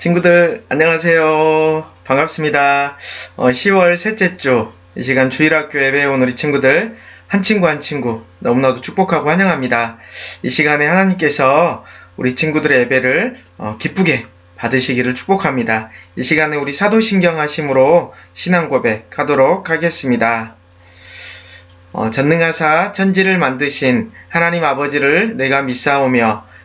친구들 안녕하세요. 반갑습니다. 어, 10월 셋째 주 이 시간 주일학교 예배에 온 우리 친구들 한 친구 한 친구 너무나도 축복하고 환영합니다. 이 시간에 하나님께서 우리 친구들의 예배를 어, 기쁘게 받으시기를 축복합니다. 이 시간에 우리 사도신경 하심으로 신앙 고백하도록 하겠습니다. 어, 전능하사 천지를 만드신 하나님 아버지를 내가 믿사오며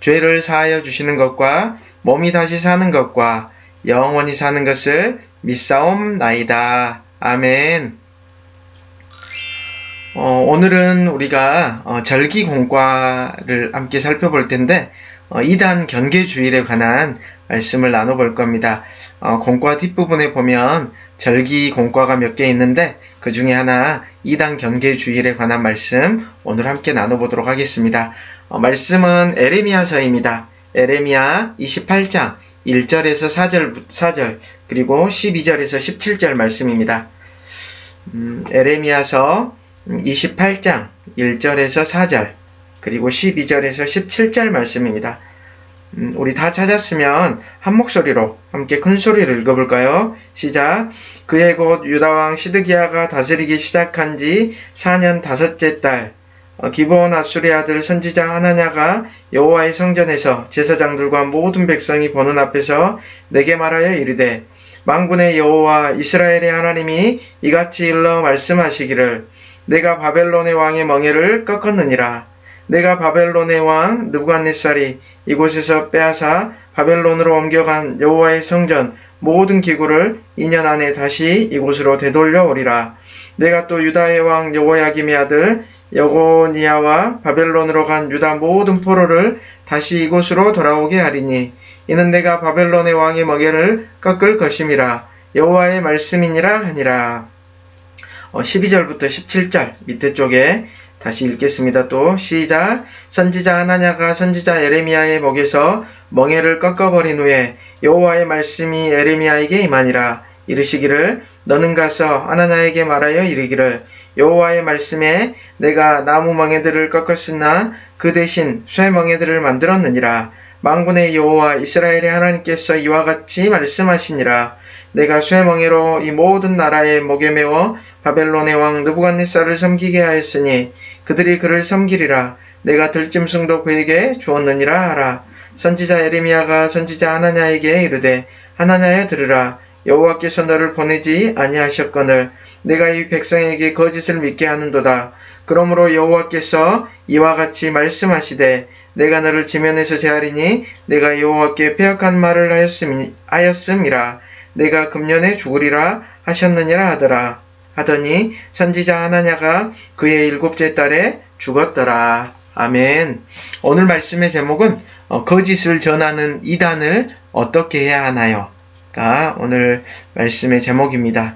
죄를 사하여 주시는 것과 몸이 다시 사는 것과 영원히 사는 것을 믿사옵나이다. 아멘. 어, 오늘은 우리가 어, 절기 공과를 함께 살펴볼 텐데 어, 2단 경계 주일에 관한 말씀을 나눠볼 겁니다. 어, 공과 뒷부분에 보면 절기 공과가 몇 개 있는데 그 중에 하나 2단 경계주일에 관한 말씀 오늘 함께 나눠보도록 하겠습니다. 어, 말씀은 에레미야서입니다. 에레미야 28장 1절에서 4절, 4절 그리고 12절에서 17절 말씀입니다. 음, 에레미야서 28장 1절에서 4절 그리고 12절에서 17절 말씀입니다. 음, 우리 다 찾았으면 한 목소리로 함께 큰 소리를 읽어볼까요? 시작. 그의 곧 유다왕 시드기야가 다스리기 시작한 지 4년 다섯째 달 어, 기브온 아수리 아들 선지자 하나냐가 여호와의 성전에서 제사장들과 모든 백성이 보는 앞에서 내게 말하여 이르되 망군의 여호와 이스라엘의 하나님이 이같이 일러 말씀하시기를 내가 바벨론의 왕의 멍에를 꺾었느니라 내가 바벨론의 왕 느부갓네살이 이곳에서 빼앗아 바벨론으로 옮겨간 여호와의 성전 모든 기구를 2년 안에 다시 이곳으로 되돌려 오리라 내가 또 유다의 왕 여호야김의 아들 여고니아와 바벨론으로 간 유다 모든 포로를 다시 이곳으로 돌아오게 하리니 이는 내가 바벨론의 왕의 먹이를 꺾을 것임이라 여호와의 말씀이니라 하니라. 어, 12절부터 17절 밑에 쪽에 다시 읽겠습니다. 또 시작 선지자 하나냐가 선지자 에레미야의 목에서 멍에를 꺾어버린 후에 여호와의 말씀이 에레미야에게 임하니라 이르시기를 너는 가서 하나냐에게 말하여 이르기를 여호와의 말씀에 내가 나무 멍에들을 꺾었으나 그 대신 쇠 멍에들을 만들었느니라. 망군의 여호와 이스라엘의 하나님께서 이와 같이 말씀하시니라. 내가 쇠 멍에로 이 모든 나라의 목에 메워 바벨론의 왕 느부갓네살을 섬기게 하였으니 그들이 그를 섬기리라. 내가 들짐승도 그에게 주었느니라 하라. 선지자 에레미야가 선지자 하나냐에게 이르되 하나냐여 들으라. 여호와께서 너를 보내지 아니하셨거늘 내가 이 백성에게 거짓을 믿게 하는도다. 그러므로 여호와께서 이와 같이 말씀하시되 내가 너를 지면에서 제하리니 내가 여호와께 pe역한 말을 하였음, 하였음이라 내가 금년에 죽으리라 하셨느니라 하더라 하더니 선지자 하나냐가 그의 일곱째 달에 죽었더라 아멘 오늘 말씀의 제목은 어, 거짓을 전하는 이단을 어떻게 해야 하나요? 가 오늘 말씀의 제목입니다.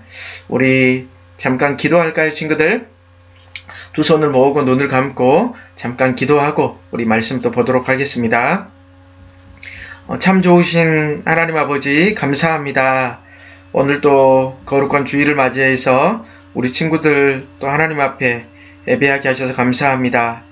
우리 잠깐 기도할까요, 친구들? 두 손을 모으고 눈을 감고 잠깐 기도하고 우리 말씀 또 보도록 하겠습니다. 어, 참 좋으신 하나님 아버지 감사합니다. 오늘 또 거룩한 주일을 맞이해서 우리 친구들 또 하나님 앞에 예배하게 하셔서 감사합니다.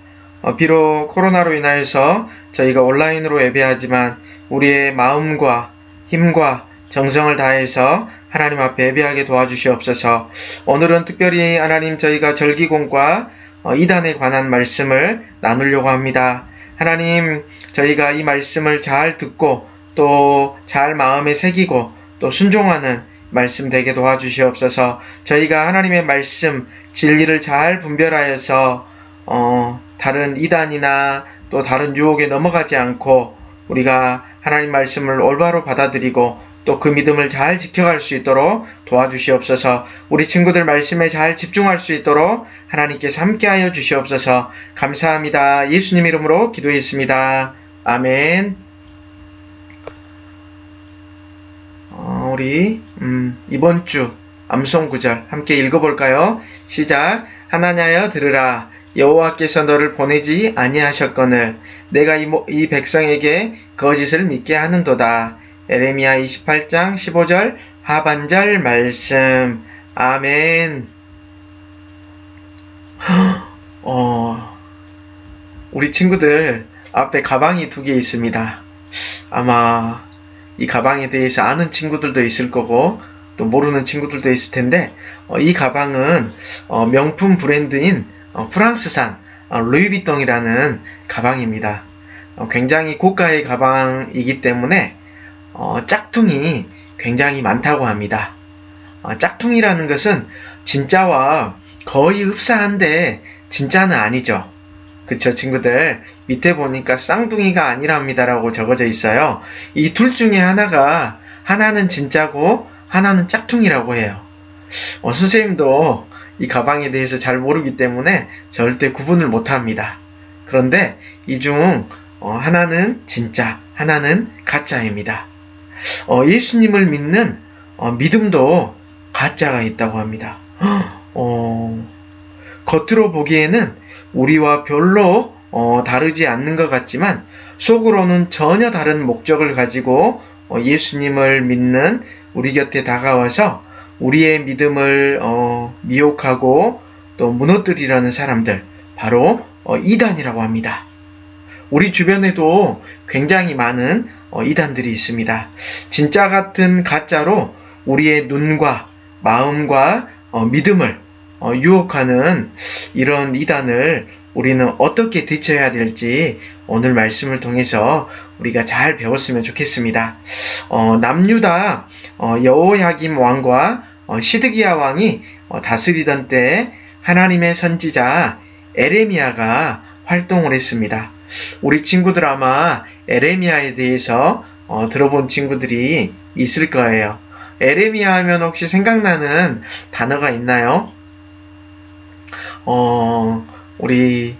어, 비록 코로나로 인하여서 저희가 온라인으로 예배하지만 우리의 마음과 힘과 정성을 다해서 하나님 앞에 예배하게 도와주시옵소서. 오늘은 특별히 하나님 저희가 절기공과 어, 이단에 관한 말씀을 나누려고 합니다. 하나님 저희가 이 말씀을 잘 듣고 또 잘 마음에 새기고 또 순종하는 말씀 되게 도와주시옵소서. 저희가 하나님의 말씀 진리를 잘 분별하여서 어, 다른 이단이나 또 다른 유혹에 넘어가지 않고 우리가 하나님 말씀을 올바로 받아들이고 또 그 믿음을 잘 지켜갈 수 있도록 도와주시옵소서. 우리 친구들 말씀에 잘 집중할 수 있도록 하나님께서 함께하여 주시옵소서. 감사합니다. 예수님 이름으로 기도했습니다. 아멘. 우리 음, 이번 주 암송 구절 함께 읽어볼까요? 시작. 하나냐여 들으라. 여호와께서 너를 보내지 아니하셨거늘 내가 이, 모- 이 백성에게 거짓을 믿게 하는도다. 에레미야 28장 15절 하반절 말씀. 아멘. 어, 우리 친구들 앞에 가방이 두 개 있습니다. 아마 이 가방에 대해서 아는 친구들도 있을 거고 또 모르는 친구들도 있을 텐데 어, 이 가방은 어, 명품 브랜드인 어, 프랑스산 어, 루이비통이라는 가방입니다. 어, 굉장히 고가의 가방이기 때문에 어, 짝퉁이 굉장히 많다고 합니다. 어, 짝퉁이라는 것은 진짜와 거의 흡사한데 진짜는 아니죠. 그쵸 친구들 밑에 보니까 쌍둥이가 아니랍니다라고 적어져 있어요. 이 둘 중에 하나가 하나는 진짜고 하나는 짝퉁이라고 해요. 어, 선생님도 이 가방에 대해서 잘 모르기 때문에 절대 구분을 못 합니다. 그런데 이중 하나는 진짜, 하나는 가짜입니다. 어, 예수님을 믿는 어, 믿음도 가짜가 있다고 합니다. 어, 겉으로 보기에는 우리와 별로 어, 다르지 않는 것 같지만 속으로는 전혀 다른 목적을 가지고 어, 예수님을 믿는 우리 곁에 다가와서 우리의 믿음을 어, 미혹하고 또 무너뜨리려는 사람들 바로 어, 이단이라고 합니다. 우리 주변에도 굉장히 많은 어, 이단들이 있습니다. 진짜 같은 가짜로 우리의 눈과 마음과 어, 믿음을 어, 유혹하는 이런 이단을 우리는 어떻게 대처해야 될지 오늘 말씀을 통해서 우리가 잘 배웠으면 좋겠습니다. 어, 남유다 어, 여호야김 왕과 어, 시드기야 왕이 어, 다스리던 때 하나님의 선지자 에레미야가 활동을 했습니다. 우리 친구들 아마 에레미야에 대해서 어, 들어본 친구들이 있을 거예요. 에레미야 하면 혹시 생각나는 단어가 있나요? 어, 우리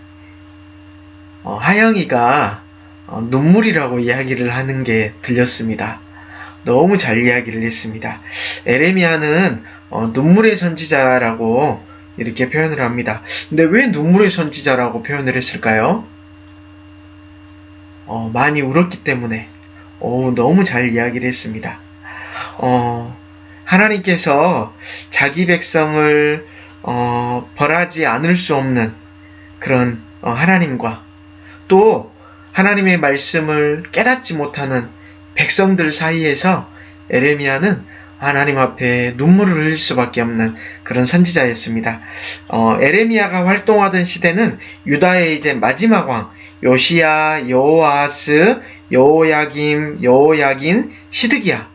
어, 하영이가 어, 눈물이라고 이야기를 하는 게 들렸습니다. 너무 잘 이야기를 했습니다. 에레미야는 어, 눈물의 선지자라고 이렇게 표현을 합니다. 근데 왜 눈물의 선지자라고 표현을 했을까요? 어, 많이 울었기 때문에 오, 너무 잘 이야기를 했습니다. 어, 하나님께서 자기 백성을 어, 벌하지 않을 수 없는 그런 어, 하나님과 또 하나님의 말씀을 깨닫지 못하는 백성들 사이에서 에레미야는 하나님 앞에 눈물을 흘릴 수밖에 없는 그런 선지자였습니다. 어, 에레미야가 활동하던 시대는 유다의 이제 마지막 왕 요시야, 여호아스, 여호야김, 여호야긴, 시드기야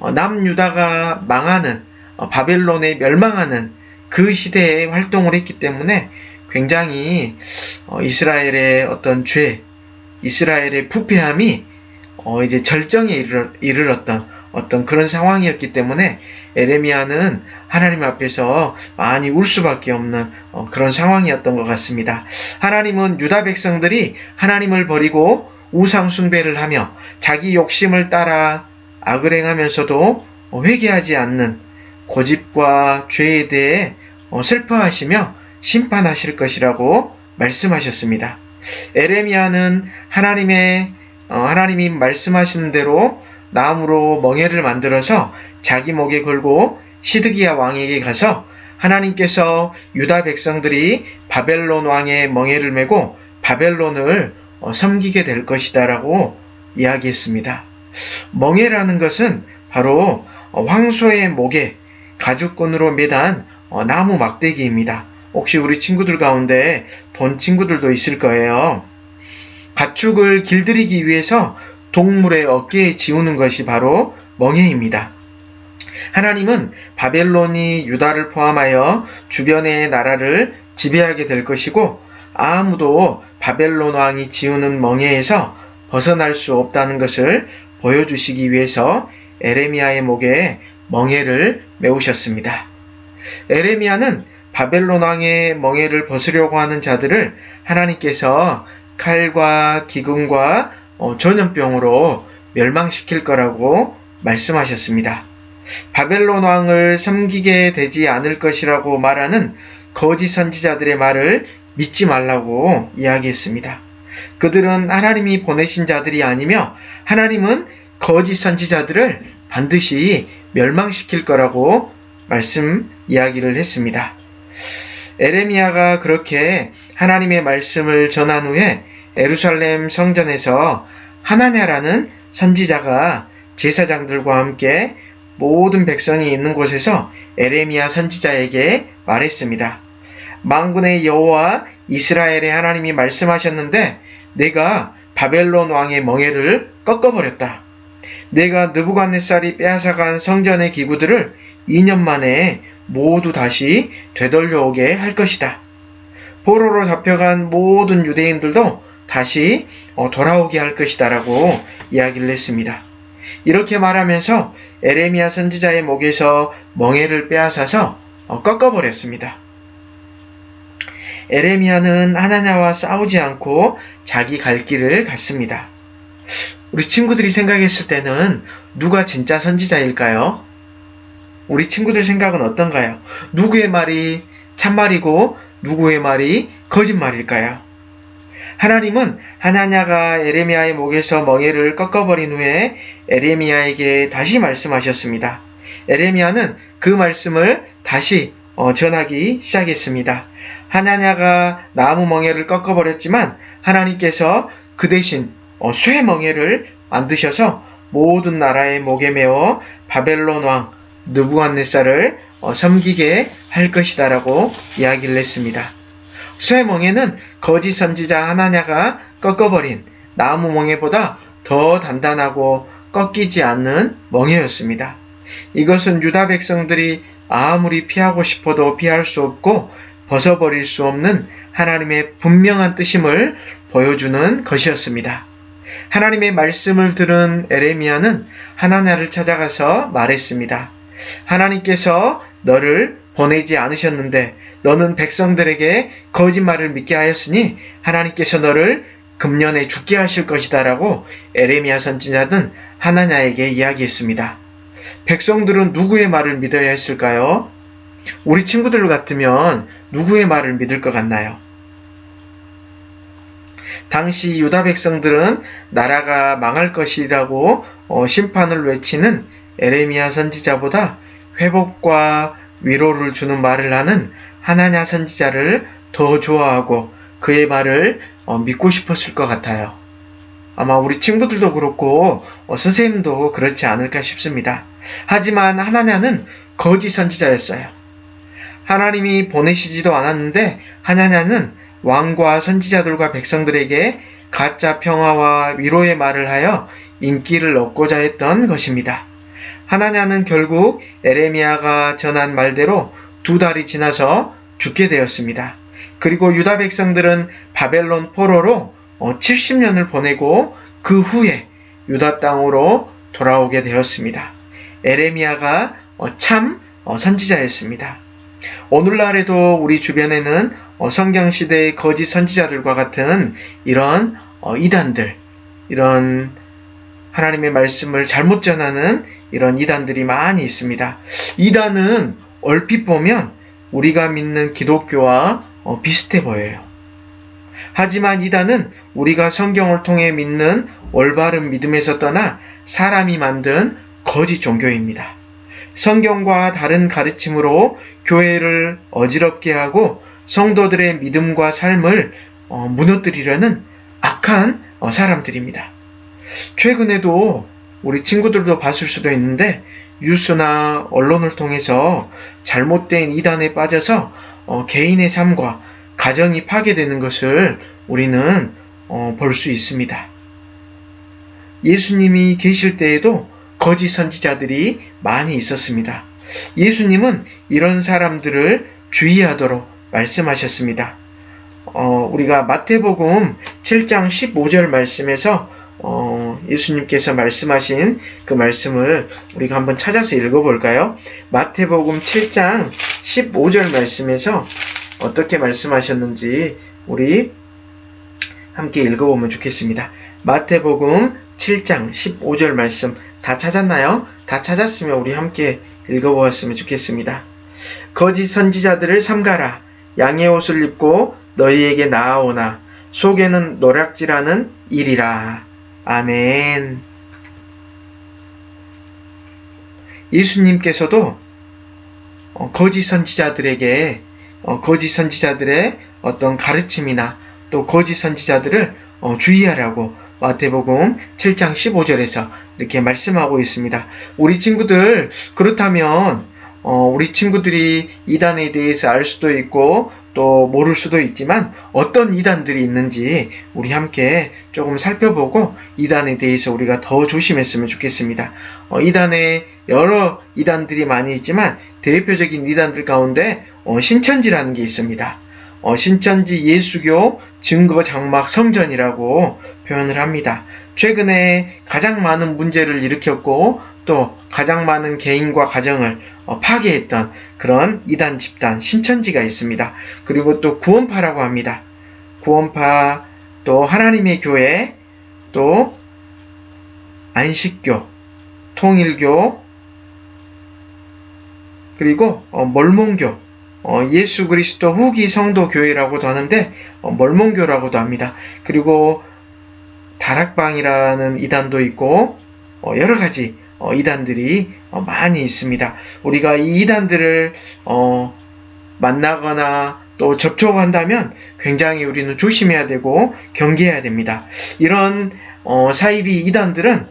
어, 남유다가 망하는 어, 바벨론에 멸망하는 그 시대에 활동을 했기 때문에 굉장히 어, 이스라엘의 어떤 죄, 이스라엘의 부패함이 어, 이제 절정에 이르렀, 이르렀던 어떤 그런 상황이었기 때문에 에레미야는 하나님 앞에서 많이 울 수밖에 없는 어, 그런 상황이었던 것 같습니다. 하나님은 유다 백성들이 하나님을 버리고 우상 숭배를 하며 자기 욕심을 따라 악을 행하면서도 어, 회개하지 않는 고집과 죄에 대해 어, 슬퍼하시며 심판하실 것이라고 말씀하셨습니다. 에레미야는 하나님의 어, 하나님이 말씀하시는 대로 나무로 멍에를 만들어서 자기 목에 걸고 시드기야 왕에게 가서 하나님께서 유다 백성들이 바벨론 왕의 멍에를 메고 바벨론을 어, 섬기게 될 것이다라고 이야기했습니다. 멍에라는 것은 바로 어, 황소의 목에 가죽끈으로 매단 어, 나무 막대기입니다. 혹시 우리 친구들 가운데 본 친구들도 있을 거예요. 가축을 길들이기 위해서 동물의 어깨에 지우는 것이 바로 멍에입니다. 하나님은 바벨론이 유다를 포함하여 주변의 나라를 지배하게 될 것이고 아무도 바벨론 왕이 지우는 멍에에서 벗어날 수 없다는 것을 보여주시기 위해서 에레미야의 목에 멍에를 메우셨습니다. 에레미야는 바벨론 왕의 멍에를 벗으려고 하는 자들을 하나님께서 칼과 기근과 어, 전염병으로 멸망시킬 거라고 말씀하셨습니다. 바벨론 왕을 섬기게 되지 않을 것이라고 말하는 거짓 선지자들의 말을 믿지 말라고 이야기했습니다. 그들은 하나님이 보내신 자들이 아니며 하나님은 거짓 선지자들을 반드시 멸망시킬 거라고 말씀 이야기를 했습니다. 에레미야가 그렇게 하나님의 말씀을 전한 후에 에루살렘 성전에서 하나냐라는 선지자가 제사장들과 함께 모든 백성이 있는 곳에서 에레미야 선지자에게 말했습니다. 망군의 여호와 이스라엘의 하나님이 말씀하셨는데 내가 바벨론 왕의 멍에를 꺾어버렸다. 내가 느부갓네살이 빼앗아간 성전의 기구들을 2년 만에 모두 다시 되돌려오게 할 것이다. 포로로 잡혀간 모든 유대인들도 다시 어, 돌아오게 할 것이다라고 이야기를 했습니다. 이렇게 말하면서 에레미야 선지자의 목에서 멍에를 빼앗아서 어, 꺾어버렸습니다. 에레미야는 하나냐와 싸우지 않고 자기 갈 길을 갔습니다. 우리 친구들이 생각했을 때는 누가 진짜 선지자일까요? 우리 친구들 생각은 어떤가요? 누구의 말이 참말이고 누구의 말이 거짓말일까요? 하나님은 하나냐가 에레미야의 목에서 멍에를 꺾어버린 후에 에레미야에게 다시 말씀하셨습니다. 에레미야는 그 말씀을 다시 어, 전하기 시작했습니다. 하나냐가 나무 멍에를 꺾어버렸지만 하나님께서 그 대신 어, 쇠 멍에를 만드셔서 모든 나라의 목에 메어 바벨론 왕 느부갓네살을 어, 섬기게 할 것이다라고 이야기를 했습니다. 쇠 멍에는 거짓 선지자 하나냐가 꺾어버린 나무 멍에보다 더 단단하고 꺾이지 않는 멍에였습니다. 이것은 유다 백성들이 아무리 피하고 싶어도 피할 수 없고 벗어버릴 수 없는 하나님의 분명한 뜻임을 보여주는 것이었습니다. 하나님의 말씀을 들은 에레미야는 하나냐를 찾아가서 말했습니다. 하나님께서 너를 보내지 않으셨는데 너는 백성들에게 거짓말을 믿게 하였으니 하나님께서 너를 금년에 죽게 하실 것이다라고 에레미야 선지자는 하나냐에게 이야기했습니다. 백성들은 누구의 말을 믿어야 했을까요? 우리 친구들 같으면 누구의 말을 믿을 것 같나요? 당시 유다 백성들은 나라가 망할 것이라고 어, 심판을 외치는 에레미야 선지자보다 회복과 위로를 주는 말을 하는 하나냐 선지자를 더 좋아하고 그의 말을 어, 믿고 싶었을 것 같아요. 아마 우리 친구들도 그렇고 어, 선생님도 그렇지 않을까 싶습니다. 하지만 하나냐는 거짓 선지자였어요. 하나님이 보내시지도 않았는데 하나냐는 왕과 선지자들과 백성들에게 가짜 평화와 위로의 말을 하여 인기를 얻고자 했던 것입니다. 하나냐는 결국 에레미야가 전한 말대로 두 달이 지나서 죽게 되었습니다. 그리고 유다 백성들은 바벨론 포로로 70년을 보내고 그 후에 유다 땅으로 돌아오게 되었습니다. 에레미야가 참 선지자였습니다. 오늘날에도 우리 주변에는 성경 시대의 거짓 선지자들과 같은 이런 이단들, 이런 하나님의 말씀을 잘못 전하는 이런 이단들이 많이 있습니다. 이단은 얼핏 보면 우리가 믿는 기독교와 비슷해 보여요. 하지만 이단은 우리가 성경을 통해 믿는 올바른 믿음에서 떠나 사람이 만든 거짓 종교입니다. 성경과 다른 가르침으로 교회를 어지럽게 하고 성도들의 믿음과 삶을 무너뜨리려는 악한 사람들입니다. 최근에도 우리 친구들도 봤을 수도 있는데 뉴스나 언론을 통해서 잘못된 이단에 빠져서 어, 개인의 삶과 가정이 파괴되는 것을 우리는 어, 볼 수 있습니다. 예수님이 계실 때에도 거짓 선지자들이 많이 있었습니다. 예수님은 이런 사람들을 주의하도록 말씀하셨습니다. 어, 우리가 마태복음 7장 15절 말씀에서 어, 예수님께서 말씀하신 그 말씀을 우리가 한번 찾아서 읽어볼까요? 마태복음 7장 15절 말씀에서 어떻게 말씀하셨는지 우리 함께 읽어보면 좋겠습니다. 마태복음 7장 15절 말씀 다 찾았나요? 다 찾았으면 우리 함께 읽어보았으면 좋겠습니다. 거짓 선지자들을 삼가라. 양의 옷을 입고 너희에게 나아오나 속에는 노략질하는 일이라. 아멘. 예수님께서도 어, 거짓 선지자들에게 어, 거짓 선지자들의 어떤 가르침이나 또 거짓 선지자들을 어, 주의하라고 마태복음 7장 15절에서 이렇게 말씀하고 있습니다. 우리 친구들 그렇다면 어, 우리 친구들이 이단에 대해서 알 수도 있고 또 모를 수도 있지만 어떤 이단들이 있는지 우리 함께 조금 살펴보고 이단에 대해서 우리가 더 조심했으면 좋겠습니다. 어, 이단에 여러 이단들이 많이 있지만 대표적인 이단들 가운데 어, 신천지라는 게 있습니다. 어, 신천지 예수교 증거 장막 성전이라고 표현을 합니다. 최근에 가장 많은 문제를 일으켰고 또 가장 많은 개인과 가정을 어, 파괴했던 그런 이단 집단 신천지가 있습니다. 그리고 또 구원파라고 합니다. 구원파 또 하나님의 교회 또 안식교 통일교 그리고 어, mormon교 어, 예수 그리스도 후기 성도 교회라고도 하는데 어, mormon교라고도 합니다. 그리고 다락방이라는 이단도 있고 어, 여러 가지 어, 이단들이 어, 많이 있습니다. 우리가 이 이단들을 어, 만나거나 또 접촉한다면 굉장히 우리는 조심해야 되고 경계해야 됩니다. 이런 어, 사이비 이단들은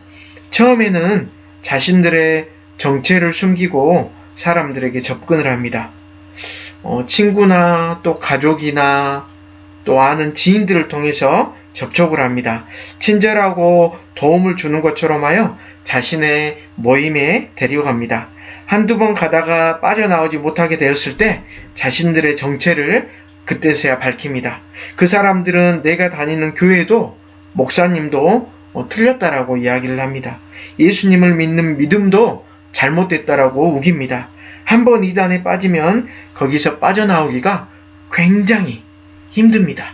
처음에는 자신들의 정체를 숨기고 사람들에게 접근을 합니다. 어, 친구나 또 가족이나 또 아는 지인들을 통해서 접촉을 합니다. 친절하고 도움을 주는 것처럼 하여 자신의 모임에 데려갑니다. 한두 번 가다가 빠져나오지 못하게 되었을 때 자신들의 정체를 그때서야 밝힙니다. 그 사람들은 내가 다니는 교회도 목사님도 어, 틀렸다라고 이야기를 합니다. 예수님을 믿는 믿음도 잘못됐다라고 우깁니다. 한 번 이단에 빠지면 거기서 빠져나오기가 굉장히 힘듭니다.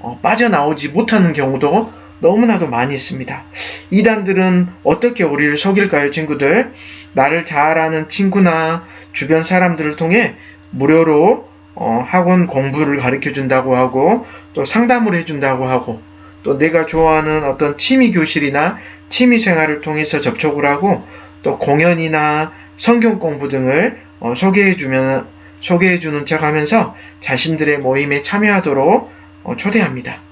어, 빠져나오지 못하는 경우도 너무나도 많이 있습니다. 이단들은 어떻게 우리를 속일까요, 친구들? 나를 잘 아는 친구나 주변 사람들을 통해 무료로 어, 학원 공부를 가르쳐 준다고 하고 또 상담을 해준다고 하고 또 내가 좋아하는 어떤 취미 교실이나 취미 생활을 통해서 접촉을 하고 또 공연이나 성경 공부 등을 어, 소개해 주면 소개해 주는 척 하면서 자신들의 모임에 참여하도록 어, 초대합니다.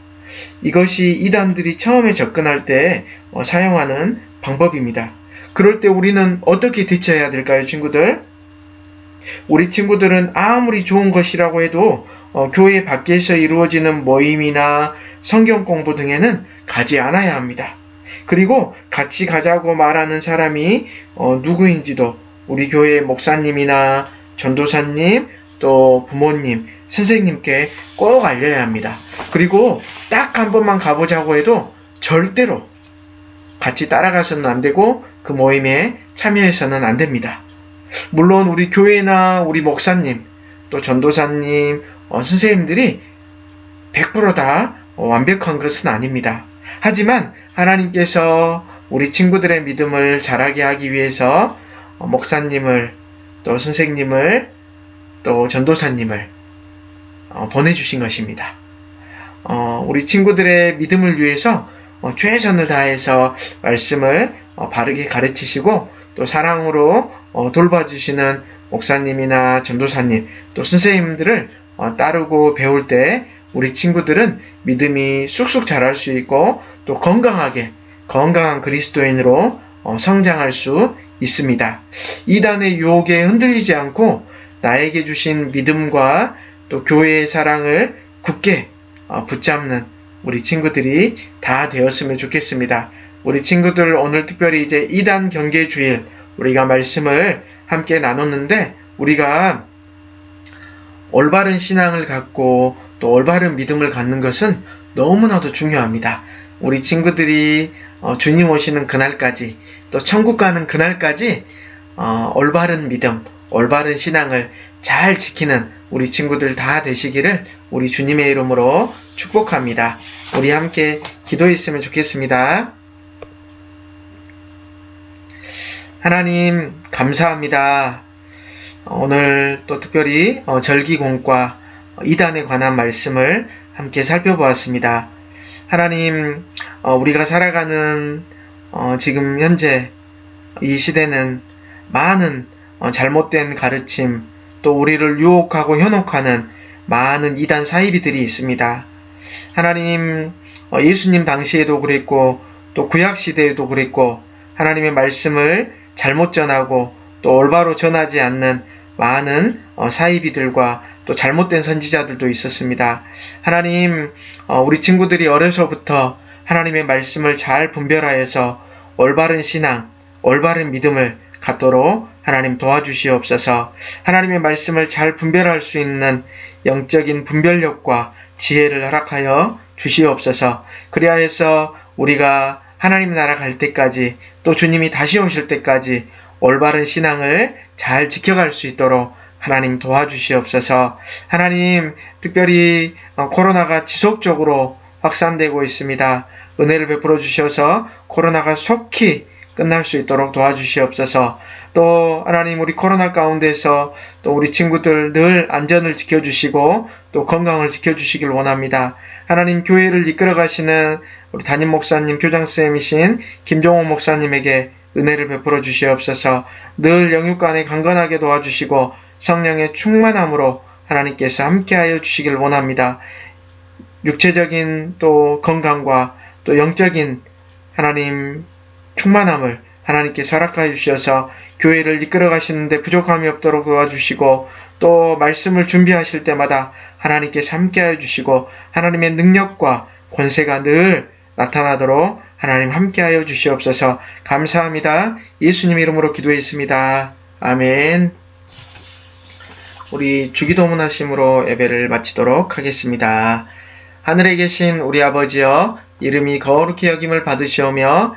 이것이 이단들이 처음에 접근할 때 어, 사용하는 방법입니다. 그럴 때 우리는 어떻게 대처해야 될까요, 친구들? 우리 친구들은 아무리 좋은 것이라고 해도 어, 교회 밖에서 이루어지는 모임이나 성경 공부 등에는 가지 않아야 합니다. 그리고 같이 가자고 말하는 사람이 어, 누구인지도 우리 교회 목사님이나 전도사님 또 부모님 선생님께 꼭 알려야 합니다. 그리고 딱 한 번만 가보자고 해도 절대로 같이 따라가서는 안 되고 그 모임에 참여해서는 안 됩니다. 물론 우리 교회나 우리 목사님 또 전도사님 어, 선생님들이 100%다 어, 완벽한 것은 아닙니다. 하지만 하나님께서 우리 친구들의 믿음을 자라게 하기 위해서 어, 목사님을 또 선생님을 또 전도사님을 어, 보내주신 것입니다. 어, 우리 친구들의 믿음을 위해서 어, 최선을 다해서 말씀을 어, 바르게 가르치시고 또 사랑으로 어, 돌봐주시는 목사님이나 전도사님 또 선생님들을 어, 따르고 배울 때 우리 친구들은 믿음이 쑥쑥 자랄 수 있고 또 건강하게 건강한 그리스도인으로 어, 성장할 수 있습니다. 이단의 유혹에 흔들리지 않고 나에게 주신 믿음과 또 교회의 사랑을 굳게 어, 붙잡는 우리 친구들이 다 되었으면 좋겠습니다. 우리 친구들 오늘 특별히 이제 2단 경계 주일 우리가 말씀을 함께 나눴는데 우리가 올바른 신앙을 갖고 또 올바른 믿음을 갖는 것은 너무나도 중요합니다. 우리 친구들이 어, 주님 오시는 그날까지 또 천국 가는 그날까지 어, 올바른 믿음, 올바른 신앙을 잘 지키는 우리 친구들 다 되시기를 우리 주님의 이름으로 축복합니다. 우리 함께 기도했으면 좋겠습니다. 하나님, 감사합니다. 어, 오늘 또 특별히 어, 절기공과 이단에 관한 말씀을 함께 살펴보았습니다. 하나님, 어, 우리가 살아가는 어, 지금 현재 이 시대는 많은 어, 잘못된 가르침, 또 우리를 유혹하고 현혹하는 많은 이단 사이비들이 있습니다. 하나님, 어, 예수님 당시에도 그랬고, 또 구약 시대에도 그랬고, 하나님의 말씀을 잘못 전하고 또 올바로 전하지 않는 많은 어, 사이비들과 또 잘못된 선지자들도 있었습니다. 하나님, 어, 우리 친구들이 어려서부터 하나님의 말씀을 잘 분별하여서 올바른 신앙, 올바른 믿음을 갖도록 하나님 도와주시옵소서. 하나님의 말씀을 잘 분별할 수 있는 영적인 분별력과 지혜를 허락하여 주시옵소서. 그리하여서 우리가 하나님 나라 갈 때까지 또 주님이 다시 오실 때까지 올바른 신앙을 잘 지켜갈 수 있도록 하나님 도와주시옵소서. 하나님, 특별히 어, 코로나가 지속적으로 확산되고 있습니다. 은혜를 베풀어 주셔서 코로나가 속히 끝날 수 있도록 도와주시옵소서. 또 하나님 우리 코로나 가운데서 또 우리 친구들 늘 안전을 지켜주시고 또 건강을 지켜주시길 원합니다. 하나님 교회를 이끌어 가시는 우리 담임 목사님 교장쌤이신 김종호 목사님에게 은혜를 베풀어 주시옵소서. 늘 영육간에 강건하게 도와주시고 성령의 충만함으로 하나님께서 함께하여 주시길 원합니다. 육체적인 또 건강과 또 영적인 하나님 충만함을 하나님께 허락하여 주셔서 교회를 이끌어 가시는데 부족함이 없도록 도와주시고 또 말씀을 준비하실 때마다 하나님께서 함께하여 주시고 하나님의 능력과 권세가 늘 나타나도록 하나님 함께하여 주시옵소서 감사합니다. 예수님 이름으로 기도했습니다. 아멘. 우리 주기도문 하심으로 예배를 마치도록 하겠습니다. 하늘에 계신 우리 아버지여 이름이 거룩히 여김을 받으시오며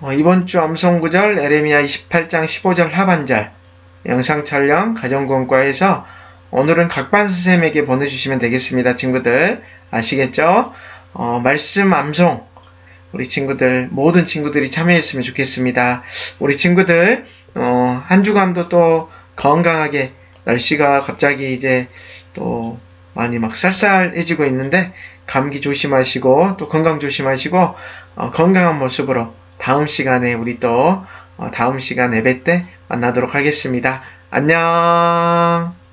어, 이번 주 암송구절 에레미야 28장 15절 하반절 영상 촬영 가정공과에서 오늘은 각반 선생님에게 보내주시면 되겠습니다. 친구들 아시겠죠? 어, 말씀 암송 우리 친구들 모든 친구들이 참여했으면 좋겠습니다. 우리 친구들 어, 한 주간도 또 건강하게 날씨가 갑자기 이제 또 많이 막 쌀쌀해지고 있는데 감기 조심하시고 또 건강 조심하시고 어, 건강한 모습으로 다음 시간에 우리 또 어, 다음 시간 예배 때 만나도록 하겠습니다. 안녕.